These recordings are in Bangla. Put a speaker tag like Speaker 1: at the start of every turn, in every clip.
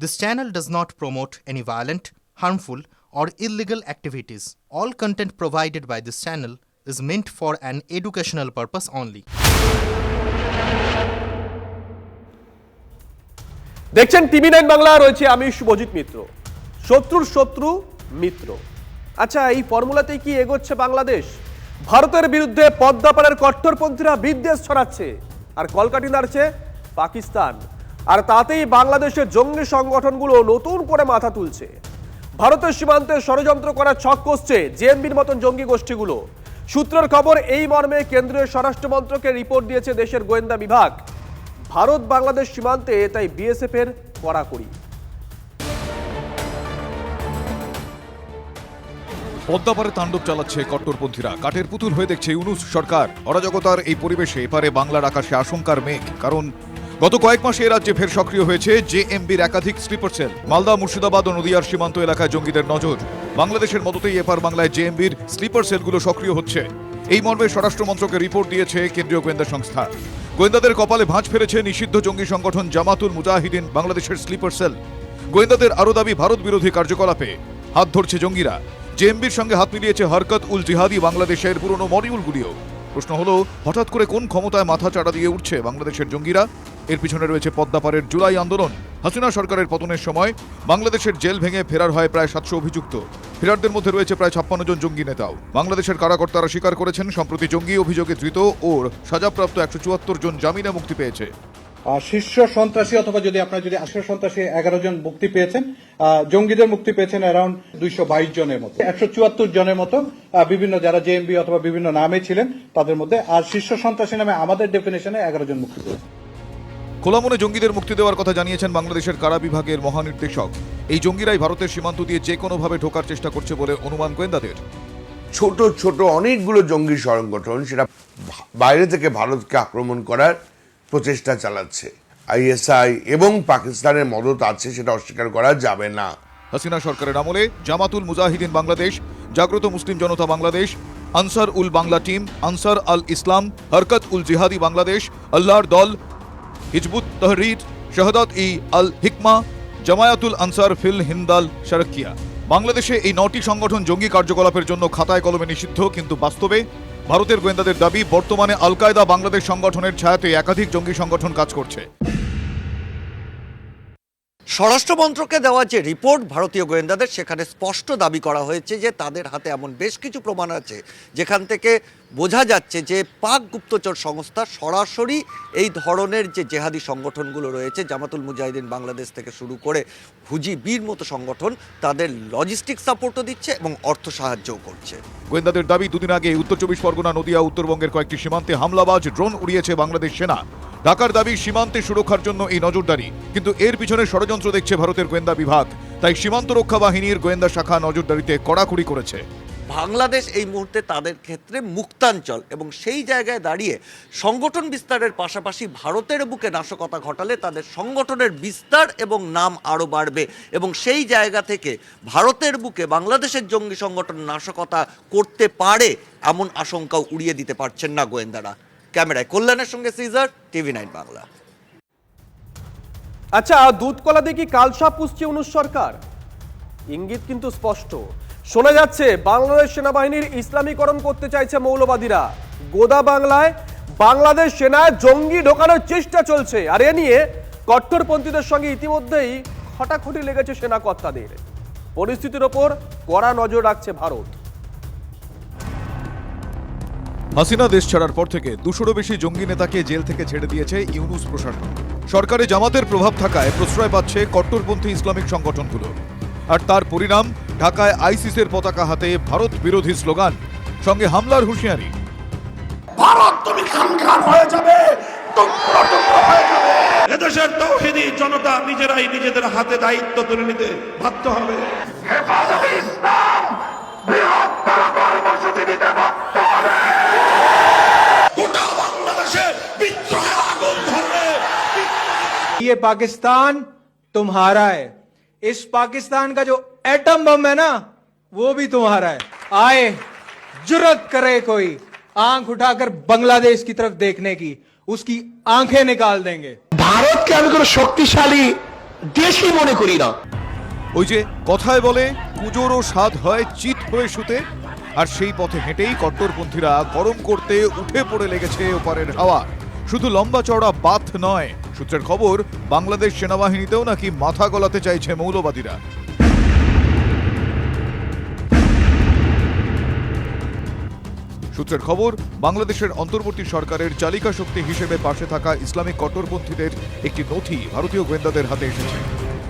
Speaker 1: This channel does not promote any violent, harmful, or illegal activities. All content provided by this channel is meant for an educational purpose only.
Speaker 2: দেখছেন টিভি নাইন বাংলা রয়েছে আমি শুভজিৎ মিত্র শত্রুর শত্রু মিত্র আচ্ছা এই ফর্মুলাতেই কি এগোচ্ছে বাংলাদেশ ভারতের বিরুদ্ধে পদ্মাপাড়ের কট্টরপন্থীরা বিদ্বেষ ছড়াচ্ছে আর কলকাটি নাড়ছে পাকিস্তান আর তাতেই বাংলাদেশের জঙ্গি সংগঠনগুলো নতুন করে মাথা তুলছে। ভারতের সীমান্তে ষড়যন্ত্র করার ছক কষছে জেএমবির মতন জঙ্গি গোষ্ঠীগুলো। সূত্রের খবর, এই মর্মে কেন্দ্রীয় স্বরাষ্ট্র মন্ত্রকে রিপোর্ট দিয়েছে দেশের গোয়েন্দা বিভাগ। ভারত বাংলাদেশ সীমান্তে তাই বিএসএফ এর কড়াকড়ি।
Speaker 3: পদ্মাপারে তাণ্ডব চালাচ্ছে কট্টরপন্থীরা। কাঠের পুতুল হয়ে দেখছে ইউনুস সরকার। অরাজকতার এই পরিবেশে এপারে বাংলার আকাশে আশঙ্কার মেঘ। কারণ গত কয়েক মাসে রাজ্যে ফের সক্রিয় হয়েছে জেএমবির একাধিক স্লিপার সেল। মালদা, মুর্শিদাবাদ ও নদিয়ার সীমান্ত এলাকায় জঙ্গিদের নজর। বাংলাদেশের মতোতেই এপার বাংলায় জেএমবির স্লিপার সেলগুলো সক্রিয় হচ্ছে। এই মর্মে স্বরাষ্ট্র মন্ত্রকে রিপোর্ট দিয়েছে কেন্দ্রীয় গোয়েন্দা সংস্থা। গোয়েন্দাদের কপালে ভাঁজ ফেলেছে নিষিদ্ধ জঙ্গি সংগঠন জামাতুল মুজাহিদিন বাংলাদেশের স্লিপার সেল। গোয়েন্দাদের আরও দাবি, ভারত বিরোধী কার্যকলাপে হাত ধরছে জঙ্গিরা। জেএমবির সঙ্গে হাত মিলিয়েছে হরকত উল জিহাদি বাংলাদেশের পুরনো মডিউলগুলিও। প্রশ্ন হলো, হঠাৎ করে কোন ক্ষমতায় মাথা চাড়া দিয়ে উঠছে বাংলাদেশের জঙ্গিরা? এর পিছনে রয়েছে পদ্মাপাড়ের জুলাই আন্দোলন। হাসিনা সরকারের পতনের সময় বাংলাদেশের জেল ভেঙে ফেরার হয় প্রায় সাতশো অভিযুক্ত। ফেরারদের মধ্যে রয়েছে প্রায় ছাপ্পান্ন জন জঙ্গি নেতাও। বাংলাদেশের কারাকর্তারা স্বীকার করেছেন, সম্প্রতি জঙ্গি অভিযোগে ধৃত ও সাজাপ্রাপ্ত একশো চুয়াত্তর জন জামিনে মুক্তি পেয়েছে।
Speaker 4: শীর্ষ সন্ত্রাসী অথবা যদি আপনার যদি শীর্ষ সন্ত্রাসী এগারো জন মুক্তি পেয়েছেন জঙ্গিদের মুক্তি পেয়েছেন অ্যারাউন্ড দুইশো বাইশ জনের মতো। একশো চুয়াত্তর জনের মতো বিভিন্ন যারা জেএমবি অথবা বিভিন্ন নামে ছিলেন, তাদের মধ্যে আর শীর্ষ সন্ত্রাসী নামে আমাদের ডেফিনেশনে এগারো জন মুক্তি পেয়েছেন।
Speaker 3: খোলামনে জঙ্গিদের মুক্তি দেওয়ার কথা জানিয়েছেন বাংলাদেশের কারা বিভাগের মহানির্দেশক। এই জঙ্গিরাই ভারতের সীমান্ত দিয়ে যে কোনোভাবে ঢোকার চেষ্টা করছে বলে অনুমান গোয়েন্দাদের।
Speaker 5: ছোট ছোট অনেকগুলো জঙ্গি সংগঠন সেটা বাইরে থেকে ভারতকে আক্রমণ করার প্রচেষ্টা চালাচ্ছে। আইএসআই এবং পাকিস্তানের মদত আছে সেটা অস্বীকার করা যাবে না।
Speaker 3: হাসিনা সরকারের আমলে জামাতুল মুজাহিদিন বাংলাদেশ জাগ্রত মুসলিম জনতা বাংলাদেশ আনসার উল বাংলা টিম আনসার আল ইসলাম হরকত উল জিহাদি বাংলাদেশ আল্লাহর দল হিজবুত তহরির শাহদাত ই আল হিকমা জামায়াতুল আনসার ফিল হিন্দাল শারকিয়া বাংলাদেশে এই নটি সংগঠন জঙ্গি কার্যকলাপের জন্য খাতায় কলমে নিষিদ্ধ, কিন্তু বাস্তবে ভারতের গোয়েন্দাদের দাবি, বর্তমানে আল কায়দা বাংলাদেশ সংগঠনের ছায়াতে একাধিক জঙ্গি সংগঠন কাজ করছে।
Speaker 6: স্বরাষ্ট্র মন্ত্রকে দেওয়া যে রিপোর্ট, ভারতীয় গোয়েন্দাদের, সেখানে স্পষ্ট দাবি করা হয়েছে যে তাদের হাতে এমন বেশ কিছু প্রমাণ আছে, যেখান থেকে বোঝা যাচ্ছে যে পাক গুপ্তচর সংস্থা সরাসরি এই ধরনের যে জেহাদি সংগঠনগুলো রয়েছে, জামাতুল মুজাহিদিন বাংলাদেশ থেকে শুরু করে হুজি বীর মতো সংগঠন, তাদের লজিস্টিক সাপোর্টও দিচ্ছে এবং অর্থ সাহায্যও করছে।
Speaker 3: গোয়েন্দাদের দাবি, দুদিন আগে উত্তর চব্বিশ পরগনা, নদিয়া, উত্তরবঙ্গের কয়েকটি সীমান্তে হামলাবাজ ড্রোন উড়িয়েছে বাংলাদেশ সেনা। ঢাকার দাবি সীমান্তে সুরক্ষার জন্য এই নজরদারি। কিন্তু এর পিছনে ষড়যন্ত্র দেখছে ভারতের গোয়েন্দা বিভাগ। তাই সীমান্ত রক্ষা বাহিনীর গোয়েন্দা শাখা নজরদারিতে কড়াকড়ি করেছে।
Speaker 6: বাংলাদেশ এই মুহূর্তে তাদের ক্ষেত্রে মুক্তাঞ্চল এবং সেই জায়গায় দাঁড়িয়ে সংগঠন বিস্তারের পাশাপাশি ভারতের বুকে নাশকতা ঘটালে তাদের সংগঠনের বিস্তার এবং নাম আরও বাড়বে এবং সেই জায়গা থেকে ভারতের বুকে বাংলাদেশের জঙ্গি সংগঠন নাশকতা করতে পারে এমন আশঙ্কাও উড়িয়ে দিতে পারছেন না গোয়েন্দারা। ক্যামেরায় কল্যাণের সঙ্গে সিজার, টিভি নাইন বাংলা।
Speaker 2: আচ্ছা দুধ কলা দিয়ে কি কালসাপ পুষছে অনুষ সরকার? ইঙ্গিত কিন্তু স্পষ্ট। শোনা যাচ্ছে, বাংলাদেশ সেনাবাহিনীর ইসলামীকরণ করতে চাইছে মৌলবাদীরা। গোদা বাংলায় বাংলাদেশ সেনায় জঙ্গি ঢোকানোর চেষ্টা চলছে। আর এ নিয়ে কট্টরপন্থীদের সঙ্গে ইতিমধ্যেই খটাখটি লেগেছে সেনা কর্তাদের পরিস্থিতির ওপর কড়া নজর রাখছে ভারত।
Speaker 3: হাসিনা দেশ ছাড়ার পর থেকে দুশোরও বেশি জঙ্গি নেতাকে জেল থেকে ছেড়ে দিয়েছে ইউনুস প্রশাসন। সরকারে জামাতের প্রভাব থাকায় প্রশ্রয় পাচ্ছে কট্টরপন্থী ইসলামিক সংগঠনগুলো। আর তার পরিণাম ঢাকায় আইসিসের পতাকা হাতে ভারত বিরোধী স্লোগান সঙ্গে হামলার হুঁশিয়ারি।
Speaker 7: ভারত তুমি হয়ে হয়ে যাবে। এদেশের তৌহিদি জনতা নিজেরাই নিজেদের হাতে দায়িত্ব তুলে নিতে বাধ্য হবে হেফাজতে ইসলাম বৃহত্তর কর্মসূচি নিতে বাধ্য হবে গোটা বাংলাদেশে বিদ্রোহের আগুন ধরবে
Speaker 8: ये पाकिस्तान तुम्हारा है इस पाकिस्तान का जो एटम बम है ना वो भी तुम्हारा है आए जुरत करे कोई आंख उठाकर बांग्लादेश की तरफ देखने की उसकी आंखें निकाल देंगे
Speaker 9: ভারতকে আমি কোনো শক্তিশালী দেশই মনে করি না
Speaker 3: ওই যে কথায় বলে পুজোরও স্বাদ হয় চিত হয়ে শুতে আর সেই পথে হেঁটেই কট্টরপন্থীরা গরম করতে উঠে পড়ে লেগেছে ওপারের হাওয়া শুধু লম্বা চওড়া বাথ নয় সূত্রের খবর, বাংলাদেশ সেনাবাহিনীতেও নাকি মাথা গলাতে চাইছে মৌলবাদীরা। সূত্রের খবর, বাংলাদেশের অন্তর্বর্তী সরকারের চালিকা শক্তি হিসেবে পাশে থাকা ইসলামিক কট্টরপন্থীদের একটি নথি ভারতীয় গোয়েন্দাদের হাতে এসেছে।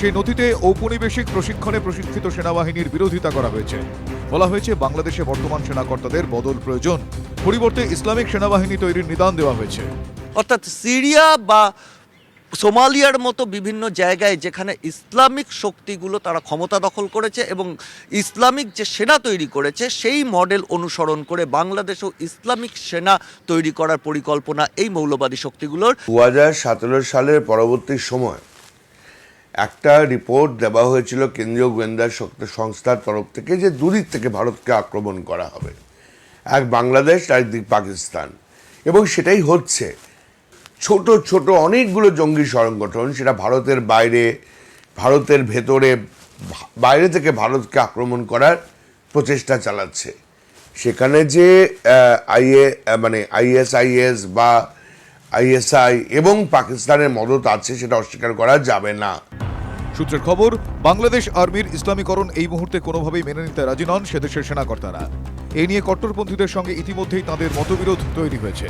Speaker 3: সেই নথিতে ঔপনিবেশিক প্রশিক্ষণে প্রশিক্ষিত সেনাবাহিনীর বিরোধিতা করা হয়েছে। বলা হয়েছে, বাংলাদেশে বর্তমান সেনাকর্তাদের বদল প্রয়োজন। পরিবর্তে ইসলামিক সেনাবাহিনী তৈরির নিদান দেওয়া হয়েছে।
Speaker 6: অর্থাৎ সিরিয়া বা সোমালিয়ার মতো বিভিন্ন জায়গায় যেখানে ইসলামিক শক্তিগুলো তারা ক্ষমতা দখল করেছে এবং ইসলামিক যে সেনা তৈরি করেছে, সেই মডেল অনুসরণ করে বাংলাদেশেও ইসলামিক সেনা তৈরি করার পরিকল্পনা এই মৌলবাদী শক্তিগুলোর।
Speaker 5: দু হাজার সতেরো সালের পরবর্তী সময় একটা রিপোর্ট দেওয়া হয়েছিল কেন্দ্রীয় গোয়েন্দা শক্তি সংস্থার তরফ থেকে যে দুদিক থেকে ভারতকে আক্রমণ করা হবে। এক বাংলাদেশ আর পাকিস্তান। এবং সেটাই হচ্ছে। ছোট ছোট অনেকগুলো জঙ্গি সংগঠন, সেটা ভারতের বাইরে, ভারতের ভেতরে, বাইরে থেকে ভারতকে আক্রমণ করার প্রচেষ্টা চালাচ্ছে। সেখানে যে আইএ মানে আইএসআইএস বা আইএসআই এবং পাকিস্তানের মদত আছে, সেটা অস্বীকার করা যাবে না।
Speaker 3: সূত্রের খবর, বাংলাদেশ আর্মির ইসলামীকরণ এই মুহূর্তে কোনোভাবেই মেনে নিতে রাজি নন সেদেশের সেনাকর্তারা। এ নিয়ে কট্টরপন্থীদের সঙ্গে ইতিমধ্যেই তাদের মতবিরোধ তৈরি হয়েছে।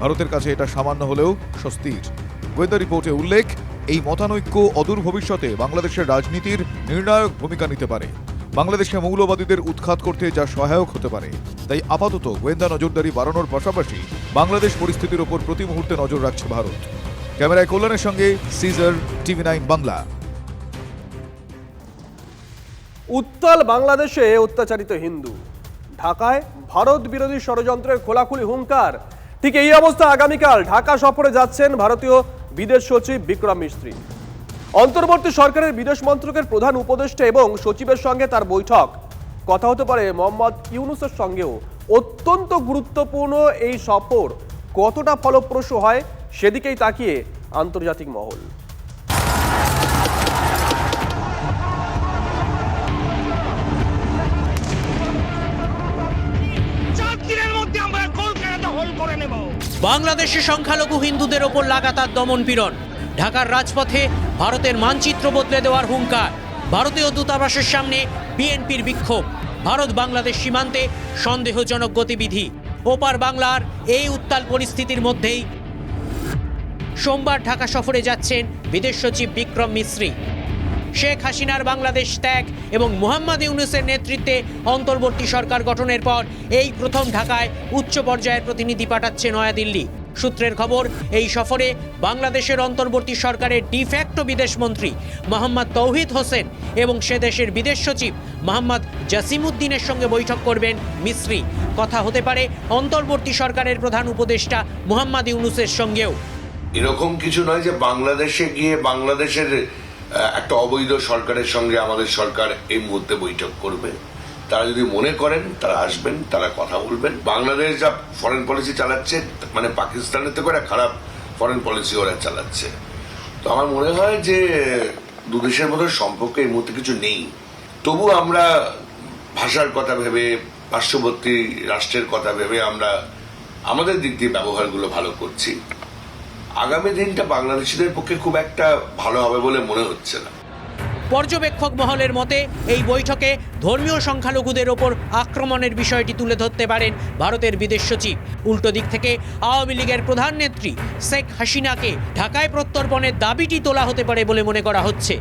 Speaker 3: ভারতের কাছে এটা সামান্য হলেও স্বস্তির। গোয়েন্দা রিপোর্টে উল্লেখ, এই মতানৈক্য অদূর ভবিষ্যতে বাংলাদেশের রাজনীতির নির্ণায়ক ভূমিকা নিতে পারে। বাংলাদেশে মৌলবাদীদের উৎখাত করতে যা সহায়ক হতে পারে। তাই আপাতত গোয়েন্দা নজরদারি বাড়ানোর পাশাপাশি বাংলাদেশ পরিস্থিতির ওপর প্রতি মুহূর্তে নজর রাখছে ভারত। ক্যামেরায় কল্যাণের সঙ্গে সিজার, টিভি নাইন বাংলা।
Speaker 2: উত্তাল বাংলাদেশে অত্যাচারিত হিন্দু। ঢাকায় ভারত বিরোধী ষড়যন্ত্রের খোলাখুলি হুঙ্কার ঠিক এই অবস্থা আগামীকাল ঢাকা সফরে যাচ্ছেন ভারতীয় বিদেশ সচিব বিক্রম মিস্ত্রি। অন্তর্বর্তী সরকারের বিদেশ মন্ত্রকের প্রধান উপদেষ্টা এবং সচিবের সঙ্গে তার বৈঠক। কথা হতে পারে মোহাম্মদ ইউনুসের সঙ্গেও। অত্যন্ত গুরুত্বপূর্ণ এই সফর কতটা ফলপ্রসূ হয় সেদিকেই তাকিয়ে আন্তর্জাতিক মহল।
Speaker 10: বাংলাদেশে সংখ্যালঘু হিন্দুদের ওপর লাগাতার দমন পীড়ন। ঢাকার রাজপথে ভারতের মানচিত্র বদলে দেওয়ার হুঙ্কার। ভারতীয় দূতাবাসের সামনে বিএনপির বিক্ষোভ। ভারত বাংলাদেশ সীমান্তে সন্দেহজনক গতিবিধি। ওপার বাংলার এই উত্তাল পরিস্থিতির মধ্যেই সোমবার ঢাকা সফরে যাচ্ছেন বিদেশ সচিব বিক্রম মিশ্রি শেখ হাসিনার বাংলাদেশ ত্যাগ এবং মোহাম্মদ ইউনুসের নেতৃত্বে অন্তর্বর্তী সরকার গঠনের পর এই প্রথম ঢাকায় উচ্চ পর্যায়ের প্রতিনিধি পাঠাচ্ছে নয়াদিল্লি। সূত্রের খবর, এই সফরে বাংলাদেশের অন্তর্বর্তী সরকারের ডিফ্যাক্টো বিদেশমন্ত্রী মোহাম্মদ তৌহিদ হোসেন এবং সে দেশের বিদেশ সচিব মোহাম্মদ জাসিমুদ্দিনের সঙ্গে বৈঠক করবেন মিশ্রি। কথা হতে পারে, অন্তর্বর্তী সরকারের প্রধান উপদেষ্টা মোহাম্মদ ইউনুসের সঙ্গেও।
Speaker 5: এরকম কিছু নয় যে বাংলাদেশে গিয়ে বাংলাদেশের একটা অবৈধ সরকারের সঙ্গে আমাদের সরকার এই মুহূর্তে বৈঠক করবে। তারা যদি মনে করেন, তারা আসবেন, তারা কথা বলবেন। বাংলাদেশ যা ফরেন পলিসি চালাচ্ছে মানে পাকিস্তানের থেকে একটা খারাপ ফরেন পলিসি ওরা চালাচ্ছে। তো আমার মনে হয় যে, দু দেশের মধ্যে সম্পর্ক এই মুহূর্তে কিছু নেই। তবু আমরা ভাষার কথা ভেবে, পার্শ্ববর্তী রাষ্ট্রের কথা ভেবে আমরা আমাদের দিক দিয়ে ব্যবহারগুলো ভালো করছি। আগামী দিনটা বাংলাদেশিদের পক্ষে খুব একটা ভালো হবে বলে মনে হচ্ছে না।
Speaker 10: পর্যবেক্ষক মহলের মতে, এই বৈঠকে ধর্মীয় সংখ্যালঘুদের ওপর আক্রমণের বিষয়টি তুলে ধরতে পারেন ভারতের বিদেশ সচিব। উল্টো দিক থেকে, আওয়ামী লীগের প্রধান নেত্রী শেখ হাসিনাকে ঢাকায় প্রত্যর্পণের দাবিটি তোলা হতে পারে বলে মনে করা হচ্ছে।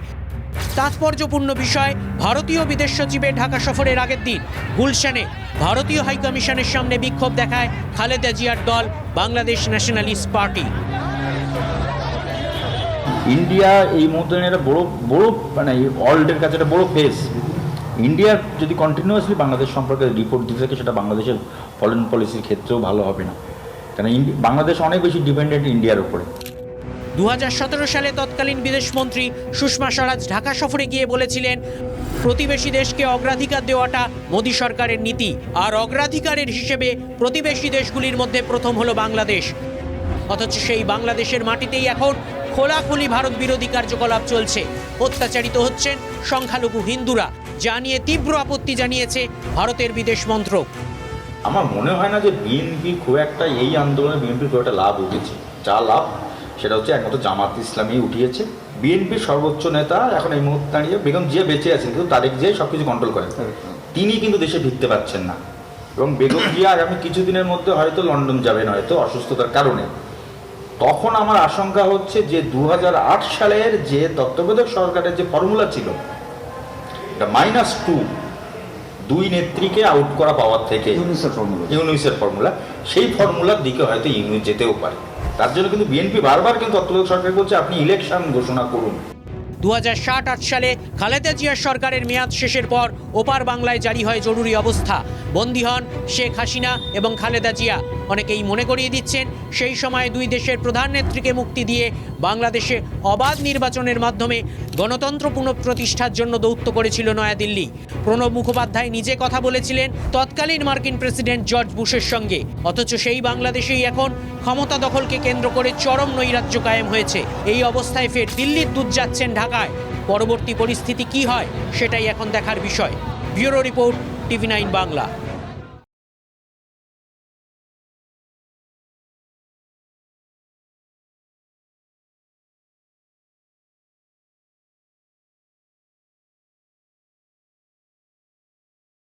Speaker 10: তাৎপর্যপূর্ণ বিষয়, ভারতীয় বিদেশ সচিবের ঢাকা সফরের আগের দিন, গুলশানে ভারতীয় হাইকমিশনের সামনে বিক্ষোভ দেখায় খালেদা জিয়ার দল, বাংলাদেশ ন্যাশনালিস্ট পার্টি।
Speaker 11: ইন্ডিয়া এই মুহূর্তে একটা বড় বড় মানে ওয়ার্ল্ডের কাছে একটা বড় ফেস ইন্ডিয়ার যদি কন্টিনিউয়াসলি বাংলাদেশ সম্পর্কে রিপোর্ট দিতে থাকে, সেটা বাংলাদেশের ফরেন পলিসির ক্ষেত্রেও ভালো হবে না। কেন বাংলাদেশ অনেক বেশি ডিপেন্ডেন্ট ইন্ডিয়ার উপরে।
Speaker 10: দু হাজার সতেরো সালে তৎকালীন বিদেশমন্ত্রী সুষমা স্বরাজ ঢাকা সফরে গিয়ে বলেছিলেন, প্রতিবেশী দেশকে অগ্রাধিকার দেওয়াটা মোদী সরকারের নীতি, আর অগ্রাধিকারের হিসেবে প্রতিবেশী দেশগুলির মধ্যে প্রথম হলো বাংলাদেশ। অথচ সেই বাংলাদেশের মাটিতেই এখন খোলাখুলি ভারত বিরোধী কার্যকলাপ চলছে। অত্যাচারিত হচ্ছেন সংখ্যালঘু হিন্দুরা, যা নিয়ে তীব্র আপত্তি জানিয়েছে ভারতের বিদেশ মন্ত্রক।
Speaker 11: আমার মনে হয় না যে বিএনপি খুব একটা এই আন্দোলনে বিএনপির খুব একটা লাভ উঠেছে। যা লাভ, সেটা হচ্ছে একমাত্র জামাত ইসলামী উঠিয়েছে। বিএনপির সর্বোচ্চ নেতা এখন এই মুহূর্তে দাঁড়িয়ে বেগম জিয়া বেঁচে আছেন, কিন্তু তারেক জিয়াই সব কিছু কন্ট্রোল করেন। তিনি কিন্তু দেশে ফিরতে পারছেন না। এবং বেগম জিয়া আগামী কিছুদিনের মধ্যে হয়তো লন্ডন যাবেন, হয়তো অসুস্থতার কারণে। তখন আমার আশঙ্কা হচ্ছে যে দু হাজার আট সালের যে তত্ত্বাবধায়ক সরকারের যে ফর্মুলা ছিল এটা মাইনাস টু দুই নেত্রীকে আউট করা পাওয়ার থেকে ইউনিসের ফর্মুলা সেই ফর্মুলার দিকে হয়তো ইউনিট যেতেও পারে। তার জন্য কিন্তু বিএনপি বারবার কিন্তু তত্ত্বাবধায়ক সরকার বলছে আপনি ইলেকশন ঘোষণা করুন।
Speaker 10: দু আট সালে খালেদা জিয়ার সরকারের মেয়াদ শেষের পর ওপার বাংলায় জারি হয় জরুরি অবস্থা। বন্দী হন শেখ হাসিনা এবং খালেদা জিয়া। অনেকেই মনে করিয়ে দিচ্ছেন, সেই সময় দুই দেশের প্রধান নেত্রীকে মুক্তি দিয়ে বাংলাদেশে অবাধ নির্বাচনের মাধ্যমে গণতন্ত্র পুনঃপ্রতিষ্ঠার জন্য দৌত্য করেছিল নয়াদিল্লি। প্রণব মুখোপাধ্যায় নিজে কথা বলেছিলেন তৎকালীন মার্কিন প্রেসিডেন্ট জর্জ বুশের সঙ্গে। অথচ সেই বাংলাদেশেই এখন ক্ষমতা দখলকে কেন্দ্র করে চরম নৈরাজ্য কায়েম হয়েছে। এই অবস্থায় ফের দিল্লির দুধ যাচ্ছেন ঢাকায় পরবর্তী পরিস্থিতি কি হয় সেটাই এখন দেখার বিষয়। Bureau report TV nine Bangla.